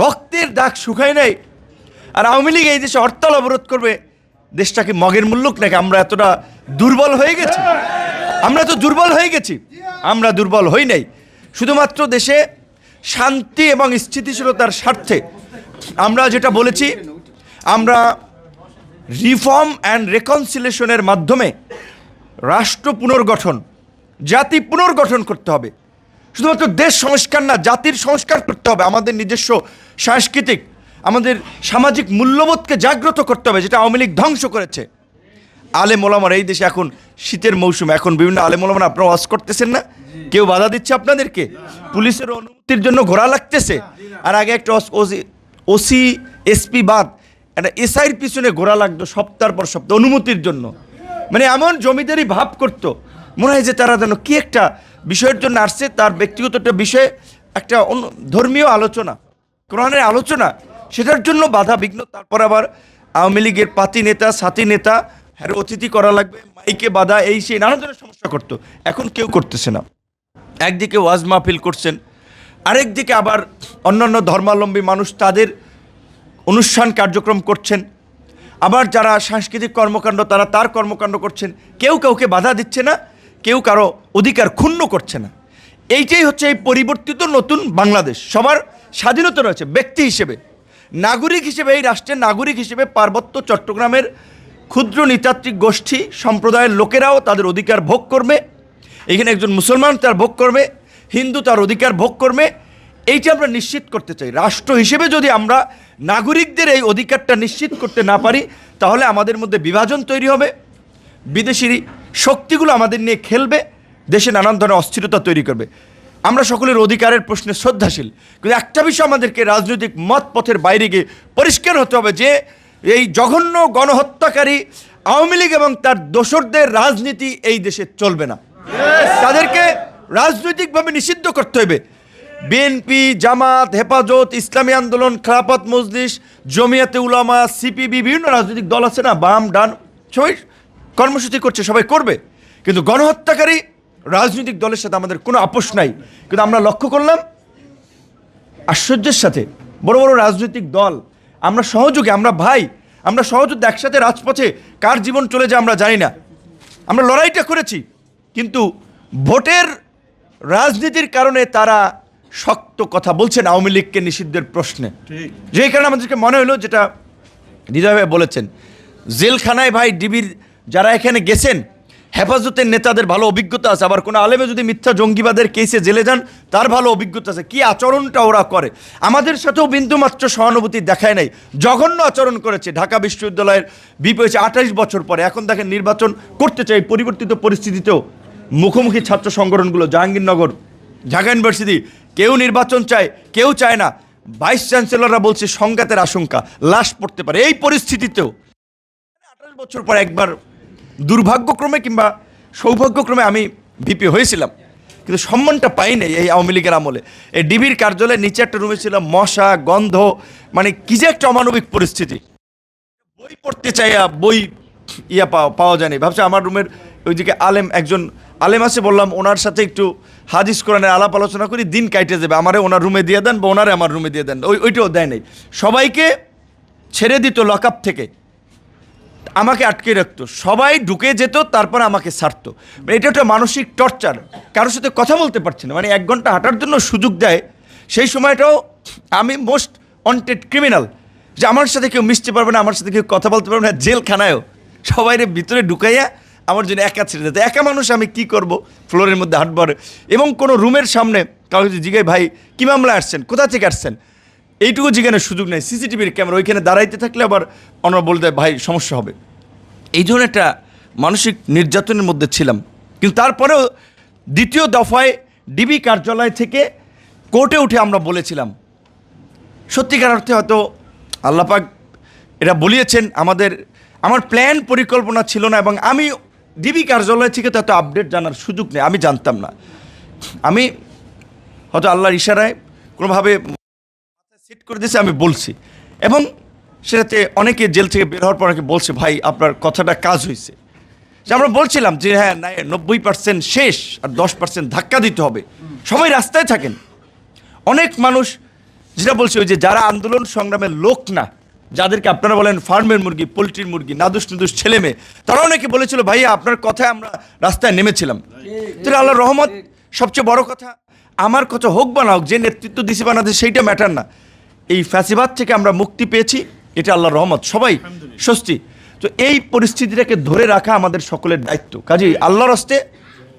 রক্তের দাগ শুকায় নাই। আর আওয়ামী লীগ এই দেশে হরতাল অবরোধ করবে, দেশটাকে মগের মূল্যক নাকি আমরা এতটা দুর্বল হয়ে গেছি? আমরা তো দুর্বল হয়ে গেছি। আমরা দুর্বল হই নাই। শুধুমাত্র দেশে শান্তি এবং স্থিতিশীলতার স্বার্থে আমরা যেটা বলেছি, আমরা রিফর্ম অ্যান্ড রেকনসিলেশনের মাধ্যমে রাষ্ট্র পুনর্গঠন, জাতি পুনর্গঠন করতে হবে। শুধুমাত্র দেশ সংস্কার না, জাতির সংস্কার করতে হবে, আমাদের নিজস্ব সাংস্কৃতিক, আমাদের সামাজিক মূল্যবোধকে জাগ্রত করতে হবে, যেটা আওয়ামী লীগ ধ্বংস করেছে। আলে মোলামার এই দেশে এখন শীতের মৌসুম, এখন বিভিন্ন আলে ওলামার আপনারা ওয়াজ করতেছেন না? কেউ বাধা দিচ্ছে আপনাদেরকে? পুলিশের অনুমতির জন্য ঘোরা লাগতেছে। আর আগে একটা ওসি, এসপি বাদ, একটা এসআইয়ের পিছনে ঘোরা লাগতো সপ্তাহ পর সপ্তাহ অনুমতির জন্য। মানে এমন জমিদারি ভাব করতো। মনে হয় যে তারা যেন কি একটা বিষয়ের জন্য আসছে, তার ব্যক্তিগত একটা বিষয়ে, একটা ধর্মীয় আলোচনা, কোরআনের আলোচনা, সেটার জন্য বাধা বিঘ্ন। তারপর আবার আওয়ামী লীগের পাতি নেতা সাথী নেতা হ্যাঁ অতিথি করা লাগবে, মাইকে বাধা, এই সেই নানা ধরনের সমস্যা করতো। এখন কেউ করতেছে না। একদিকে ওয়াজ মাহফিল করছেন, আরেকদিকে আবার অন্যান্য ধর্মাবলম্বী মানুষ তাদের অনুষ্ঠান কার্যক্রম করছেন। আবার যারা সাংস্কৃতিক কর্মকাণ্ড, তারা তার কর্মকাণ্ড করছেন। কেউ কাউকে বাধা দিচ্ছে না। কেউ কারও অধিকার ক্ষুণ্ণ করছে না। এইটাই হচ্ছে এই পরিবর্তিত নতুন বাংলাদেশ। সবার স্বাধীনতা রয়েছে, ব্যক্তি হিসেবে। নাগরিক হিসেবে, এই রাষ্ট্রের নাগরিক হিসেবে পার্বত্য চট্টগ্রামের ক্ষুদ্র নৃতাত্ত্বিক গোষ্ঠী সম্প্রদায়ের লোকেরাও তাদের অধিকার ভোগ করবে। এখানে একজন মুসলমান তার ভোগ করবে, হিন্দু তার অধিকার ভোগ করবে। এইটা আমরা নিশ্চিত করতে চাই। রাষ্ট্র হিসেবে যদি আমরা নাগরিকদের এই অধিকারটা নিশ্চিত করতে না পারি, তাহলে আমাদের মধ্যে বিভাজন তৈরি হবে। বিদেশি শক্তিগুলো আমাদের নিয়ে খেলবে, দেশে নানান ধরনের অস্থিরতা তৈরি করবে। আমরা সকলের অধিকারের প্রশ্নে শ্রদ্ধাশীল। কিন্তু একটা বিষয় আমাদেরকে রাজনৈতিক মত পথের বাইরে গিয়ে পরিষ্কার হতে হবে যে, এই জঘন্য গণহত্যাকারী আওয়ামী লীগ এবং তার দোসরদের রাজনীতি এই দেশে চলবে না। তাদেরকে রাজনৈতিকভাবে নিষিদ্ধ করতে হবে। বিএনপি, জামাত, হেফাজত, ইসলামী আন্দোলন, খেলাফত, মজলিস, জমিয়াতে উলামা, সিপিবি, বিভিন্ন রাজনৈতিক দল আছে না, বাম, ডান সবাই কর্মসূচি করছে সবাই করবে। কিন্তু গণহত্যাকারী রাজনৈতিক দলের সাথে আমাদের কোনো আপোষ নাই। কিন্তু আমরা লক্ষ্য করলাম আশ্চর্যের সাথে বড় বড় রাজনৈতিক দল আমরা সহযোগে আমরা ভাই আমরা সহযোগী একসাথে রাজপথে কার জীবন চলে যায় আমরা জানি না। আমরা লড়াইটা করেছি কিন্তু ভোটের রাজনীতির কারণে তারা শক্ত কথা বলছেন আওয়ামী লীগকে নিষিদ্ধের প্রশ্নে। যেই কারণে আমাদেরকে মনে হলো যেটা হৃদয় ভাই বলেছেন জেলখানায় ভাই ডিবির যারা এখানে গেছেন, হেফাজতের নেতাদের ভালো অভিজ্ঞতা আছে, আবার কোনো আলেমে যদি মিথ্যা জঙ্গিবাদের কেসে জেলে যান, তার ভালো অভিজ্ঞতা আছে। কি আচরণটা ওরা করে? আমাদের সাথেও বিন্দুমাত্র সহানুভূতি দেখায় নাই। জঘন্য আচরণ করেছে ঢাকা বিশ্ববিদ্যালয়ের বিপি হয়েছে আঠাইশ বছর পরে। এখন দেখেন নির্বাচন করতে চাই, পরিবর্তিত পরিস্থিতিতেও। মুখোমুখি ছাত্র সংগঠনগুলো, জাহাঙ্গীরনগর, ঢাকা ইউনিভার্সিটি, কেউ নির্বাচন চায়, কেউ চায় না। ভাইস চ্যান্সেলররা বলছে সংঘাতের আশঙ্কা, লাশ পড়তে পারে। এই পরিস্থিতিতেও। আঠাশ বছর পর একবার দুর্ভাগ্যক্রমে কিংবা সৌভাগ্যক্রমে আমি ভিপি হয়েছিলাম। কিন্তু সম্মানটা পাই নাই এই আওয়ামী লীগের আমলে। এই ডিবির কার্যালয়ের নিচে একটা রুমে ছিল মশা, গন্ধ মানে কি যে একটা অমানবিক পরিস্থিতি। বই পড়তে চাইয়া বই ইয়া পাওয়া পাওয়া যায়নি। ভাবছে আমার রুমের ওইদিকে আলেম, একজন আলেম আছে, বললাম ওনার সাথে একটু হাদিস কোরআনের আলাপ আলোচনা করি, দিন কাইটে যাবে। আমারে ওনার রুমে দিয়ে দেন বা ওনারে আমার রুমে দিয়ে দেন। ওই, ওইটাও দেয় নাই। সবাইকে ছেড়ে দিত লকআপ থেকে। আমাকে আটকে রাখতো। সবাই ঢুকে যেত, তারপর আমাকে ছাড়তো। মানে এটা একটা মানসিক টর্চার। কারোর সাথে কথা বলতে পারছি না। মানে এক ঘণ্টা হাঁটার জন্য সুযোগ দেয়, সেই সময়টাও আমি মোস্ট ওয়ান্টেড ক্রিমিনাল। যে আমার সাথে কেউ মিশতে পারবে না, আমার সাথে কেউ কথা বলতে পারবে না, জেলখানায়ও। সবাইরে ভিতরে ঢুকাইয়া আমার জন্য একা ছেড়ে দিতে। একা মানুষ আমি কি করব? ফ্লোরের মধ্যে হাঁটবার। এবং কোনো রুমের সামনে কাউকে জিজ্ঞাই ভাই, কী মামলা আসছেন? কোথা থেকে আসছেন? এইটুকু জিজ্ঞানের সুযোগ নেই। সিসিটিভির ক্যামেরা। ওইখানে দাঁড়াইতে থাকলে আবার অন্য বলতে ভাই, সমস্যা হবে। ধরনের একটা মানসিক নির্যাতনের মধ্যে ছিলাম। কিন্তু তারপরেও দ্বিতীয় দফায় ডিবি কার্যালয় থেকে কোর্টে উঠে আমরা বলেছিলাম, সত্যিকার অর্থে হয়তো আল্লাপাক এটা বলিয়েছেন, আমাদের, আমার প্ল্যান পরিকল্পনা ছিল না এবং আমি ডিবি কার্যালয় থেকে তো এত আপডেট জানার সুযোগ নেই, আমি জানতাম না। আমি হয়তো আল্লাহর ইশারায় কোনোভাবে সেট করে দিয়েছে, আমি বলছি। এবং সেটাতে অনেকে জেল থেকে বের হওয়ার পর অনেকে বলছে, ভাই, আপনার কথাটা কাজ হয়েছে যে আমরা বলছিলাম যে হ্যাঁ নব্বই পার্সেন্ট শেষ আর দশ পার্সেন্ট ধাক্কা দিতে হবে। সবাই রাস্তায় থাকেন। অনেক মানুষ যেটা বলছে, ওই যে যারা আন্দোলন সংগ্রামের লোক না, যাদেরকে আপনারা বলেন ফার্মের মুরগি, পোলট্রির মুরগি নাদুস নুদুস ছেলে মেয়ে তারাও অনেকে বলেছিল, ভাইয়া, আপনার কথায় আমরা রাস্তায় নেমেছিলাম। তাহলে আল্লাহ রহমত, সবচেয়ে বড় কথা, আমার কথা হোক বা না হোক, যে নেতৃত্ব দিছে বানাতে সেইটা ম্যাটার না। এই ফ্যাসিবাদ থেকে আমরা মুক্তি পেয়েছি। এটা আল্লাহর রহমত। সবাই স্বস্তি। তো এই পরিস্থিতিটাকে ধরে রাখা আমাদের সকলের দায়িত্ব। কাজেই আল্লাহর হস্তে